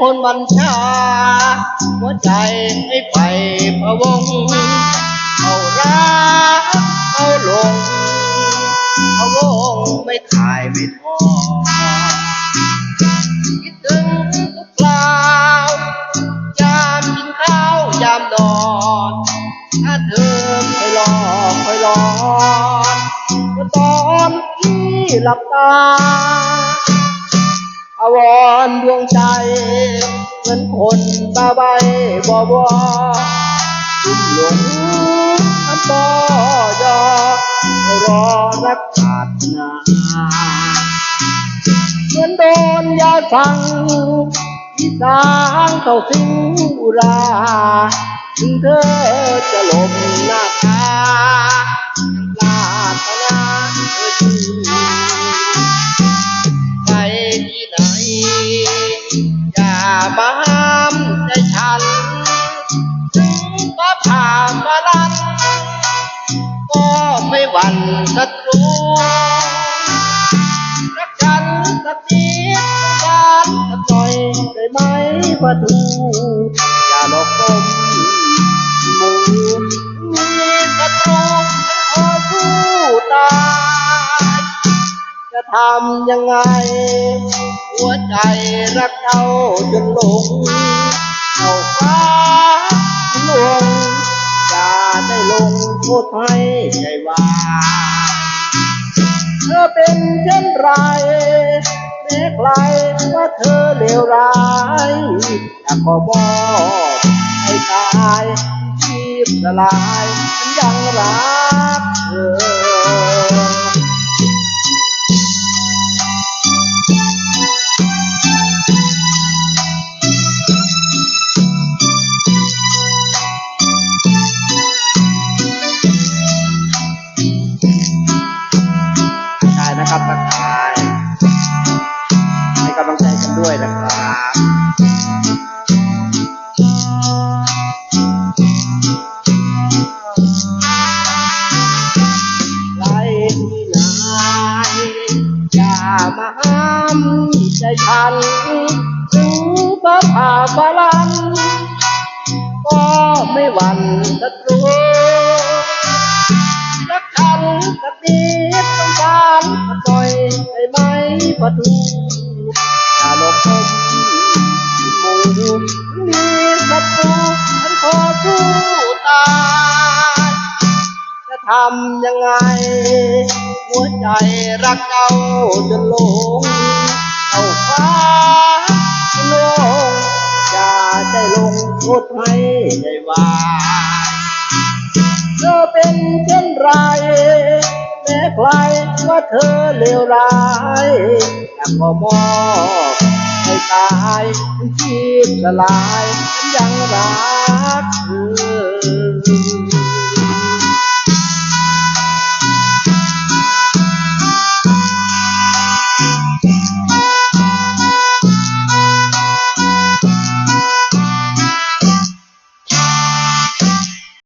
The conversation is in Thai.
คนบัญชา หัวใจให้ไปพะวง เอารักเอาหลงเอาวงไม่ขายไม่ทอคิดถึงทุกคราวยามกินข้าวยามนอนถ้าเธอคอยรอคอยรอก็ตอนที่หลับตา วรดวงใจ เหมือนคนตาใบบอบอลุ่มหลงน้ำตอยอรอรักขาดนาเหมือนโดนยาสั่งที่สางเข้าสิงอุราถึงเธอจะหลบหน้าตายังปรารถนาเธอ ฟ้าผ่ามาลันก็ไม่หวั่นศัตรูรักฉันสักนิดการสักหน่อยได้ไหมประตูอย่าหลอกลมหมูมีศัตรูขอสู้ตายจะทำยังไง หัวใจรักเจ้าจนหลงเข้าฟ้า โทษให้ใจวาเธอเป็นเช่นไรแม้ใครว่าเธอเลวร้ายอยาขอบอกให้ตาย ชีพสลายฉันยังรักเธอ มาห้ามใจฉันถึงฟ้าผ่าบาลันก็ไม่หวั่นศัตรูรักฉันสักนิดต้องการสักหน่อยได้ไหมประตูอย่าหลบผม ทำยังไง หัวใจรักเจ้าจนหลงเข้าฟ้าโลงอย่าได้ลงโทษให้ใจวาเธอเป็นเช่นไรแม้ใครว่าเธอเลวร้ายอยากขอมอบให้ตายชีพสลายฉันยังรักเธอ